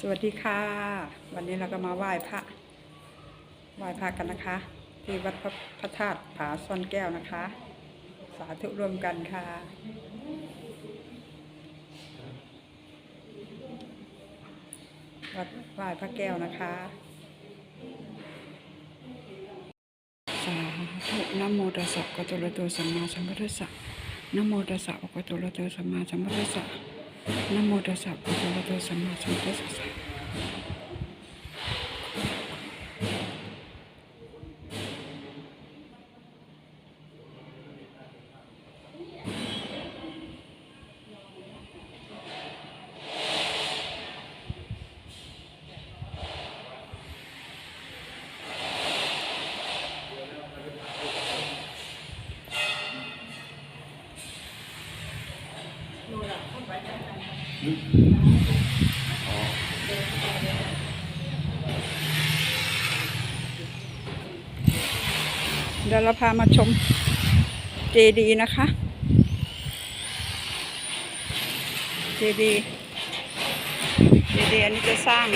สวัสดีค่ะ วันนี้เราก็มาไหว้พระไหว้พระกันนะคะ ที่วัดพระพระธาตุผาซ่อนแก้วนะคะ สาธุร่วมกันค่ะวัดไหว้พระแก้วนะคะสาธุนะโมตัสสะกะตุระโตสัมมาสัมพุทธัสสะนะโมตัสสะกะตุระโตสัมมาสัมพุทธัสสะ นะโมตัสสะกะตุระโตสัมมาสัมพุทธัสสะ เดี๋ยวเราพามาชมเจดีนะคะ เจดีเจดีอันนี้จะสร้าง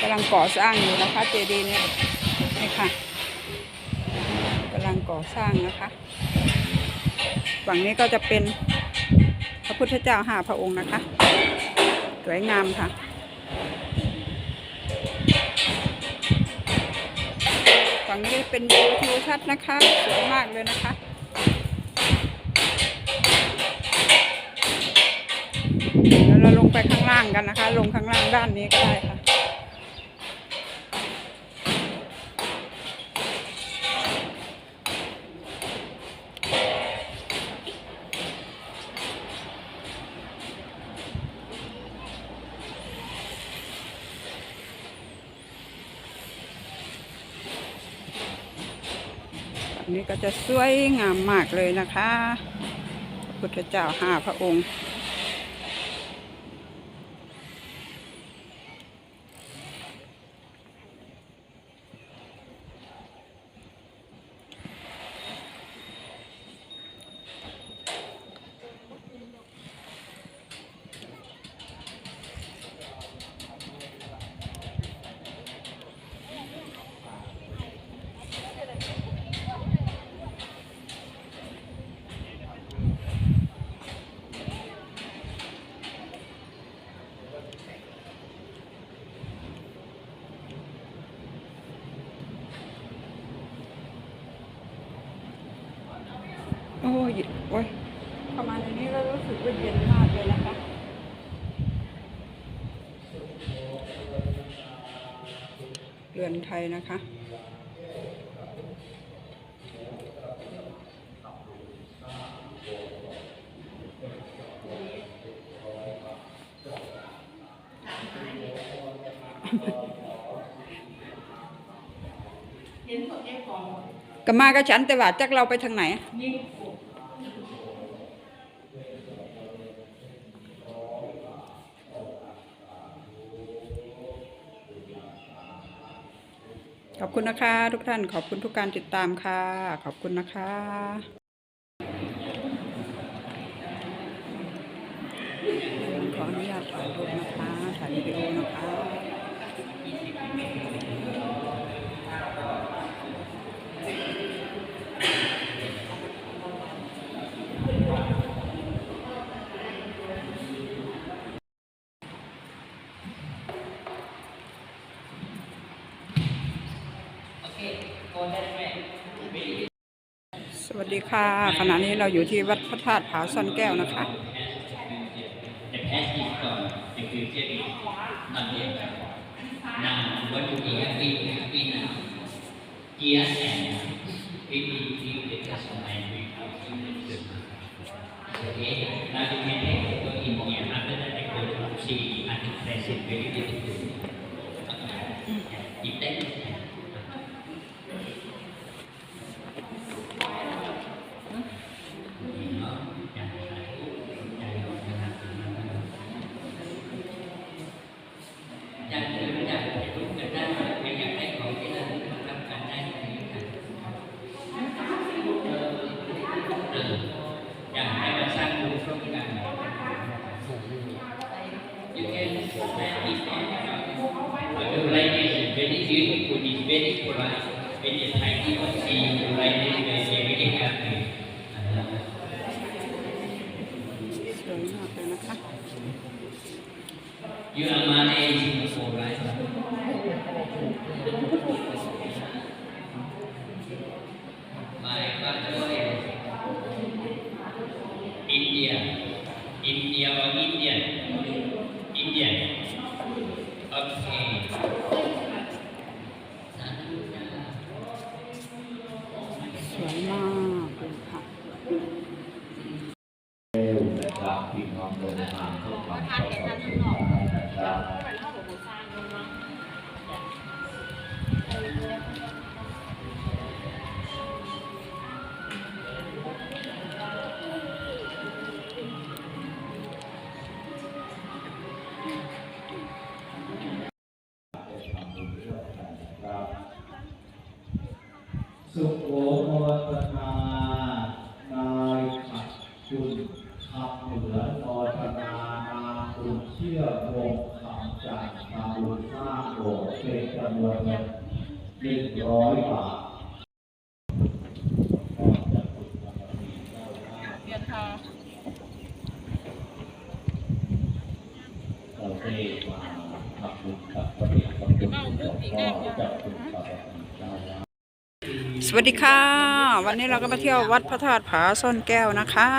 กำลังก่อสร้างอยู่นะคะ เจดีเนี่ยนี่ค่ะกำลังก่อสร้างนะคะฝั่งนี้ก็จะเป็นพระพุทธเจ้าห้าพระองค์นะคะ สวยงามค่ะ ฝั่งนี้เป็นวิวทิวทัศน์นะคะ สวยมากเลยนะคะเดี๋ยวเราลงไปข้างล่างกันนะคะ ลงข้างล่างด้านนี้ก็ได้ค่ะ นี้ก็จะสวยงามมากเลยนะคะ พระพุทธเจ้าห้าพระองค์ โอ้ยโอ้ยเข้ามาในนี้แล้วรู้สึกว่าเย็นมากเลยนะคะ เรือ นไทยนะคะ ก็มากับฉันแต่ว่าจักเราไปทางไหนข คุณนะคะ ทุกท่านขอบคุณทุกการติดตามค่ะ ขอบคุณนะคะ ขออนุญาตถ่ายรูปนะคะถ่ายวิดีโอนะคะ สวัส ดีค่ะขณะนี้เราอยู่ที่วัดพระธาตุผาซ่อนแก้วนะคะ 18 years old, right? My brother in India. India or Indian? Indian. Okay. หนึ่งร้อยบาทเราได้มาทำบุญกับพระเดชพระคุณหลวงพ่อเจ้าคุณพระเจ้าสวัสดีค่ะ วันนี้เราก็มาเที่ยววัดพระธาตุผาซ่อนแก้วนะคะ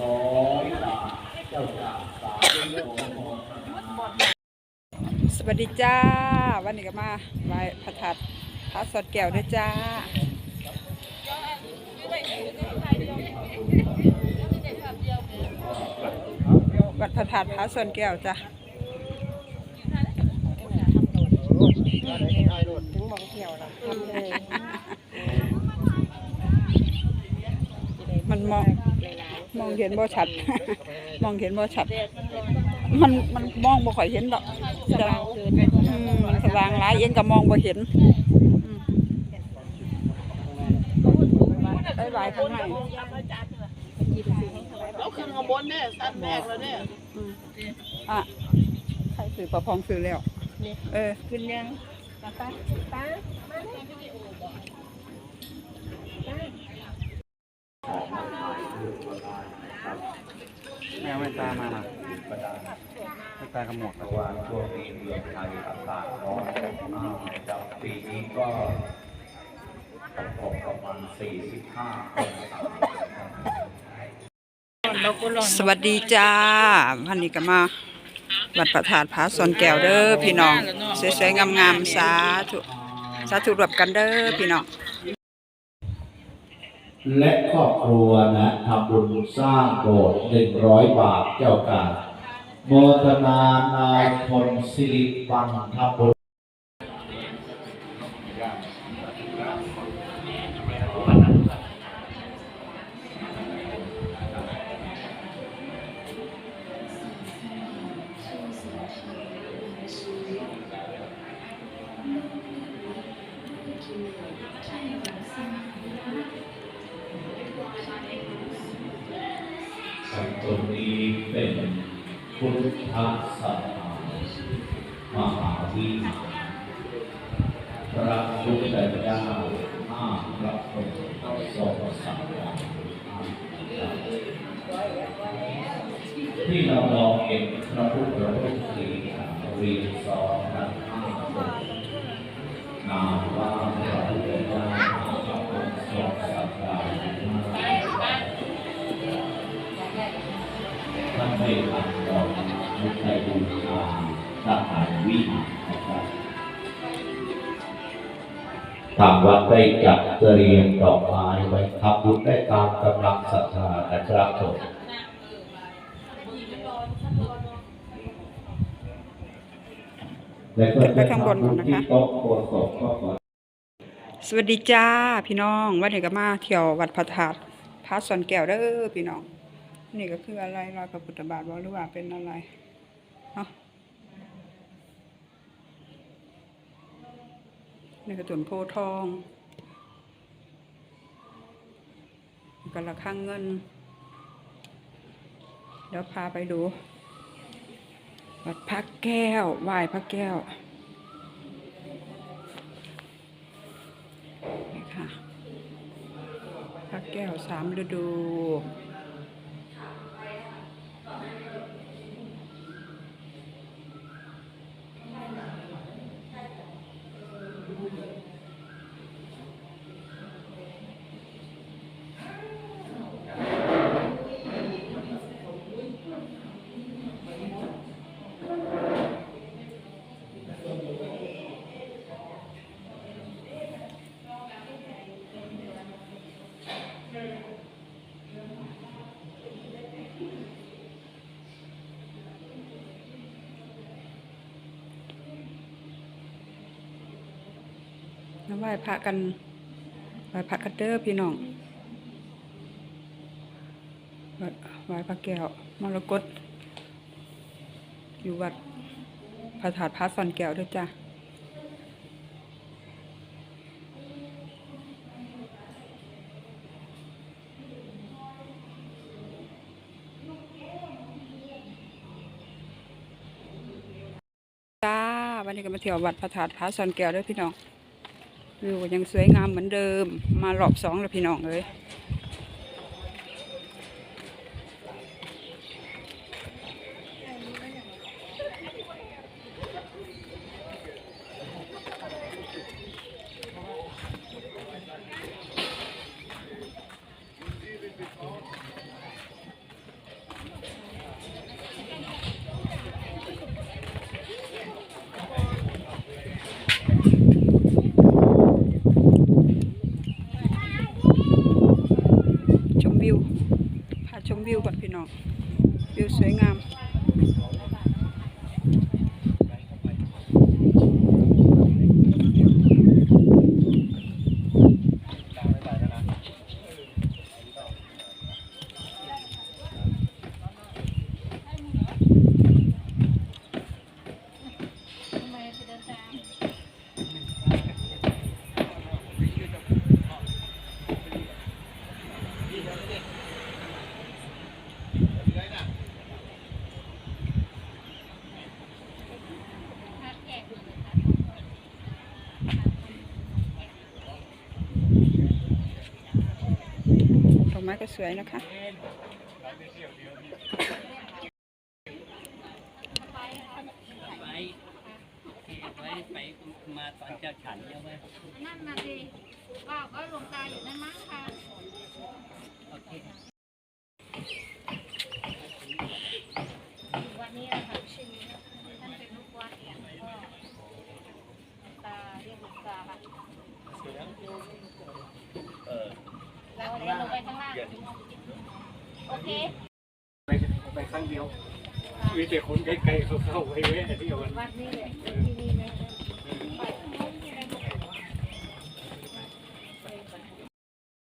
ร้อยบาทเจ้าจ่าสามโลโมทนา ส วัสดีจ้า วันนี้ก็มาไหว้พระธาตุผาซ่อนแก้วด้วยจ้าวัดพระธาตุผาซ่อนแก้วจ้ะมันมองมองเห็นบ่ชัด มองเห็นบ่ชัด มันมันมองบ่ค่อยเห็นดอกจะอืมมันสว่างหลายเอ็นก็มองบ่เห็นอืมไปไหวข้างในเอาขึ้นข้างบนเนี่ยสั้นแบกแล้วเนี่ยอืมอะใครสื่อประพองสื่อแล้วเออขึ้นยังป้าป้าป้าไม่เอาแว่ นตามานะแว่นตาขมวกเพราะว่าช่วงนี้เมืองไทยอากาศร้อนมากนะครับปีนี้ก็ตกประมาณ45องศาเราก็ลองสวัสดีจ้าวันนี้ก็มาวัดประธานพระสอนแก้วเด้อพี่น้องสวยๆงามๆสาธุสาธุรวมกันเด้อพี่น้องและครอบครัวนะทำบุญสร้างโบสถ์100บาทเจ้าการ โมทน ที่เรามองเห็นพระพุทธรูปสีขาวเรียงซ้อนกันห้าองค์นามว่าพระพุทธเจ้าห้าพระองค์ทรงสังวรท่านไม่ทำดอกมุขบูชาทหารวิหารนะครับทางวัดได้จัดเตรียมดอกไม้ไว้ทำบุญได้ตามกำลังศรัทธานะครับผม และก็จะทำบุญที่โต๊ะโคศกก็ขอสวัสดีจ้าพี่น้องวันนี้ก็มาเที่ยววัดพระธาตุพระสอนแก้วเด้อพี่น้อง นี่ก็คืออะไรรอยพระพุทธบาทบ่หรือว่าเป็นอะไรเนาะนี่ก็ต้นโพธิ์ทองนี่ก็ระฆังเงินดี๋ยวพาไปดู วัดพระแก้วไหว้พระแก้วนี่ค่ะพระแก้วสามฤดู ไหว้พระกันไหว้พระกันเด้อพี่น้องวัดไหว้พระแก้วมรกตอยู่วัดพระธาตุพระสอนแก้วด้วยจ้ะจ้าวันนี้ก็มาเที่ยววัดพระธาตุพระสอนแก้วด้วยพี่น้อง วิวยังสวยงามเหมือนเดิม มารอบสองแล้วพี่น้องเลย วิ ม้ก็สวยนะคะ ไปมาตอนเจ้าฉันเยอะไหมนั่นนะสิว่าก็หลวงตาอยู่นั่นมั้งค่ะ โอเค วันนี้อะค่ะชื่อนี้นะท่านเป็นลูกวัดเนี่ยก็ตาเรียกหลวงตาค่ะแล้วเดี๋ยวลงไปข้างล่างโอเคไปไปครั้งเดียว มีแต่คนไกลๆเขาเข้าไปแวะเที่ยวกันวัดนี่แหละที่นี่นะ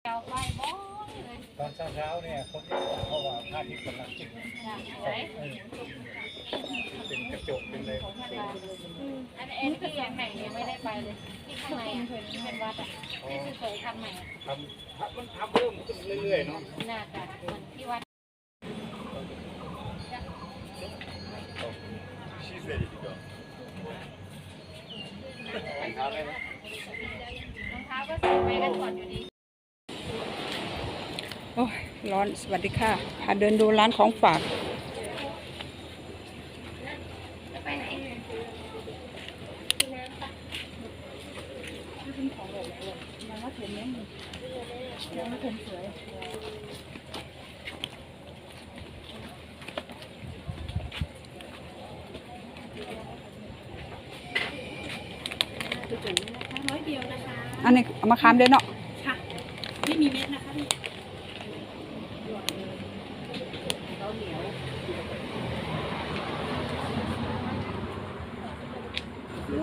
เราไปบ่อยเลยตอนเช้าๆเนี่ยคนที่บอกเขาว่าพระอาทิตย์กำลังขึ้นนะไหนเป็นกระจกเป็นอะไรอันเอ็นที่ยังไหนยังไม่ได้ไปเลยที่ข้างในอะที่เป็นวัดอะที่สุโขทัยทำใหม่อะทำ มันทำเพิ่มขึ้นเรื่อยๆเนาะน่าจะเหมือนที่วัดไปเช้าเลยนะรองเท้าก็ใส่ไปกันก่อนอยู่ดี โอ้ยร้อนสวัสดีค่ะพาเดินดูร้านของฝาก ไปไหน อันนี้เอามาคามเด้อเนาะไม่มีเม็ดนะคะพี่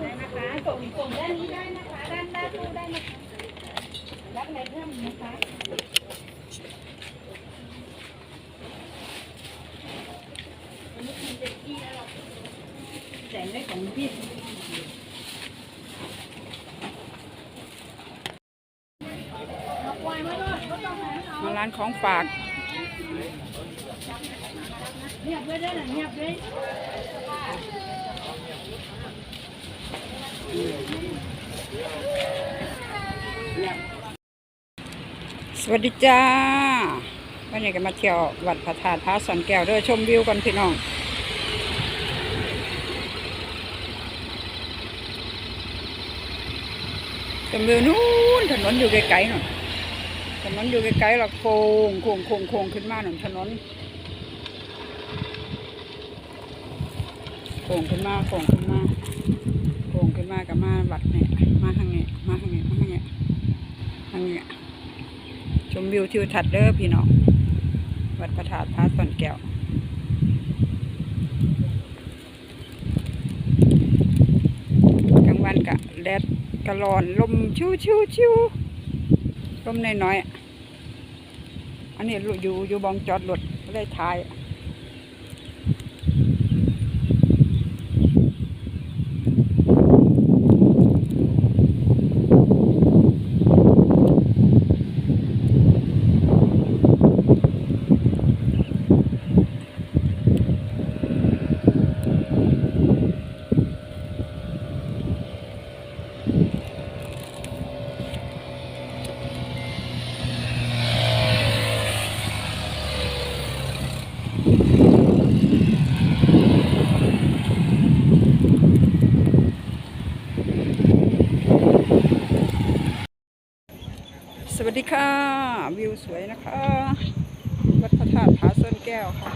ได้นะคะส่งส่งด้านนี้ได้นะคะ ด้านด้านนู้นได้นะคะรับอะไรเพิ่มนะคะมาร้านของ ฝากงียบเลยเด้องียบเลยสวัสดีจ้าวันนี้ก็มาเที่ยววัดพระธาตุพระสอนแก้วเด้อชมวิวกันพี่น้องชมวิวนู้นถนนอยู่ไกลๆหน่อย นนอยู่ไกลๆหรอกโค้งโค้งโค้งโค้งขึ้นมาหน่อยถนนโค้งขึ้นมาโค้งขึ้นมาโค้งขึ้นมากับมาวัดเนี่ยมาทางนี้มาทางนี้มาทางนี้ทางนี้ชมวิวทิวทัศน์เด้อพี่น้องวัดพระธาตุพระสอนแก้วกลางวันกะแดดกะร้อนลมชิวชิวชิวลมน้อยๆ อันนี้อยู่อยู่บองจอดรถได้ท้าย สวัส ดีค่ะ วิวสวยนะคะ วัดพระธาตุผาส้นแก้วค่ะ